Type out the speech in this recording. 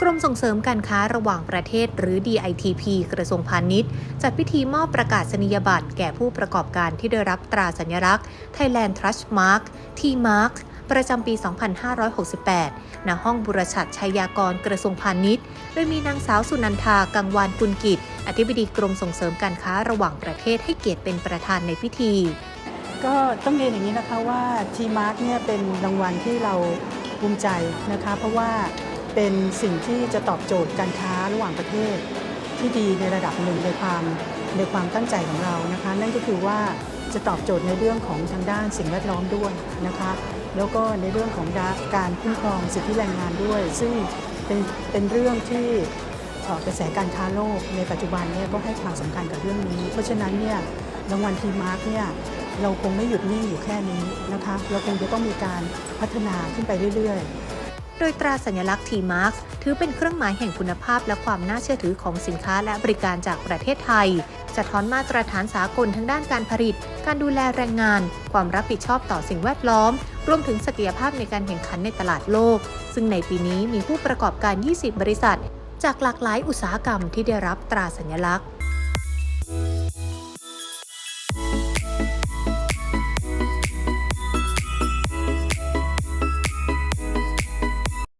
กรมส่งเสริมการค้าระหว่างประเทศหรือ DITP กระทรวงพาณิชย์ จัดพิธีมอบประกาศนียบัตรแก่ผู้ประกอบการที่ได้รับตราสัญลักษณ์ Thailand Trust Mark T-Mark ประจำปี 2568 ณ ห้องบุรชัดชัยยากรกระทรวงพาณิชย์ โดยมีนางสาวสุนันทา กังวานกุลกิจ อธิบดีกรมส่งเสริมการค้าระหว่างประเทศให้เกียรติเป็นประธานในพิธี ก็ต้องเรียนอย่างนี้นะคะว่าทีมาร์กเนี่ยเป็นรางวัลที่เราภูมิใจนะคะ เพราะว่า เป็นสิ่งที่จะตอบโจทย์การค้าระหว่างประเทศ ที่ดีในระดับหนึ่งในความในความตั้งใจของเรานะคะ นั่นก็คือว่าจะตอบโจทย์ในเรื่องของทางด้านสิ่งแวดล้อมด้วยนะคะ แล้วก็ในเรื่องของการคุ้มครองสิทธิแรงงานด้วย ซึ่งเป็นเป็นเรื่องที่เอ่อกระแสการค้าโลกในปัจจุบันเนี่ยก็ให้ความสำคัญกับเรื่องนี้ เพราะฉะนั้นเนี่ยรางวัลทีมาร์กเนี่ยเราคงไม่หยุดนิ่งอยู่แค่นี้นะคะ เราคงจะต้องมีการพัฒนาขึ้นไปเรื่อยๆ โดยตราสัญลักษณ์ T-Mark ถือเป็นเครื่องหมายแห่งคุณภาพและความน่าเชื่อถือของสินค้าและบริการจากประเทศไทย สะท้อนมาตรฐานสากลทั้งด้านการผลิต การดูแลแรงงาน ความรับผิดชอบต่อสิ่งแวดล้อม รวมถึงศักยภาพในการแข่งขันในตลาดโลก ซึ่งในปีนี้มีผู้ประกอบการ 20 บริษัท จากหลากหลายอุตสาหกรรมที่ได้รับตราสัญลักษณ์